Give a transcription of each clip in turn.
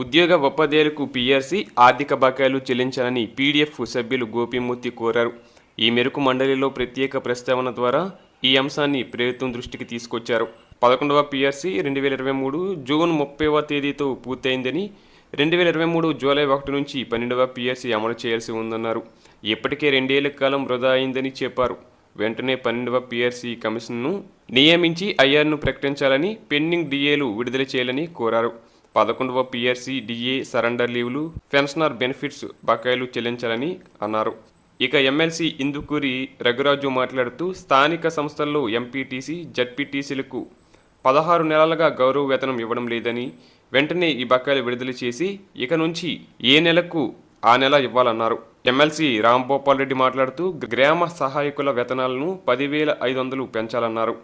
ఉద్యోగ ఉపాధ్యాయులకు పీఆర్సీ ఆర్థిక బకాయిలు చెల్లించాలని పీడీఎఫ్ సభ్యులు గోపిమూర్తి కోరారు. ఈ మేరకు మండలిలో ప్రత్యేక ప్రస్తావన ద్వారా ఈ అంశాన్ని ప్రభుత్వం దృష్టికి తీసుకొచ్చారు. పదకొండవ పీఆర్సీ రెండు వేల ఇరవై మూడు జూన్ ముప్పైవ తేదీతో పూర్తయిందని రెండు వేల ఇరవై మూడు జూలై ఒకటి నుంచి పన్నెండవ పీఆర్సీ అమలు చేయాల్సి ఉందన్నారు. ఇప్పటికే రెండేళ్ళ కాలం వృధా అయిందని చెప్పారు. వెంటనే పన్నెండవ పీఆర్సీ కమిషన్ను నియమించి ఐఆర్ను ప్రకటించాలని పెండింగ్ డిఏలు విడుదల చేయాలని కోరారు. పదకొండవ పీఆర్సీ డిఏ సరెండర్ లీవ్లు పెన్షనర్ బెనిఫిట్స్ బకాయిలు చెల్లించాలని అన్నారు. ఇక ఎమ్మెల్సీ ఇందుకూరి రఘురాజు మాట్లాడుతూ స్థానిక సంస్థల్లో ఎంపీటీసీ జడ్పీటీసీలకు పదహారు నెలలుగా గౌరవ వేతనం ఇవ్వడం లేదని వెంటనే ఈ బకాయిలు విడుదల చేసి ఇక నుంచి ఏ నెలకు ఆ నెల ఇవ్వాలన్నారు. ఎమ్మెల్సీ రాంభోపాల్ రెడ్డి మాట్లాడుతూ గ్రామ సహాయకుల వేతనాలను పదివేల ఐదు వందలు పెంచాలన్నారు.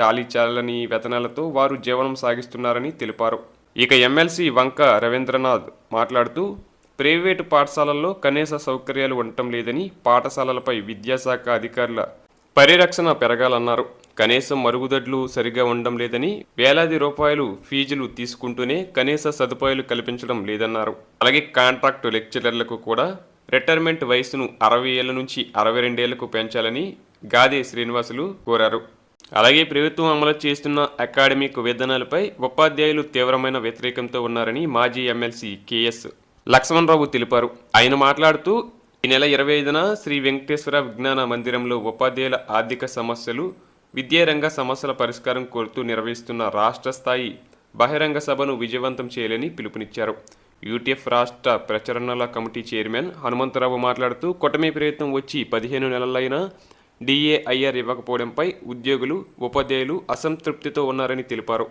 చాలీ చాలని వేతనాలతో వారు జీవనం సాగిస్తున్నారని తెలిపారు. ఇక ఎమ్మెల్సీ వంక రవీంద్రనాథ్ మాట్లాడుతూ ప్రైవేటు పాఠశాలల్లో కనీస సౌకర్యాలు ఉండటం లేదని పాఠశాలలపై విద్యాశాఖ అధికారుల పరిరక్షణ పెరగాలన్నారు. కనీసం మరుగుదొడ్లు సరిగా ఉండడం లేదని వేలాది రూపాయలు ఫీజులు తీసుకుంటూనే కనీస సదుపాయాలు కల్పించడం లేదన్నారు. అలాగే కాంట్రాక్టు లెక్చరర్లకు కూడా రిటైర్మెంట్ వయసును అరవై ఏళ్ళ నుంచి అరవై రెండేళ్ళకు పెంచాలని గాదే శ్రీనివాసులు కోరారు. అలాగే ప్రభుత్వం అమలు చేస్తున్న అకాడమిక్ విధానాలపై ఉపాధ్యాయులు తీవ్రమైన వ్యతిరేకంతో ఉన్నారని మాజీ ఎమ్మెల్సీ కెఎస్ లక్ష్మణరావు తెలిపారు. ఆయన మాట్లాడుతూ ఈ నెల ఇరవై ఐదున శ్రీ వెంకటేశ్వర విజ్ఞాన మందిరంలో ఉపాధ్యాయుల ఆర్థిక సమస్యలు విద్యారంగ సమస్యల పరిష్కారం కోరుతూ నిర్వహిస్తున్న రాష్ట్ర స్థాయి బహిరంగ సభను విజయవంతం చేయాలని పిలుపునిచ్చారు. యూటీఎఫ్ రాష్ట్ర ప్రచరణల కమిటీ చైర్మన్ హనుమంతరావు మాట్లాడుతూ కూటమి ప్రయత్నం వచ్చి పదిహేను నెలలైనా డిఏఐఆర్ ఇవ్వకపోవడంపై ఉద్యోగులు ఉపాధ్యాయులు అసంతృప్తితో ఉన్నారని తెలిపారు.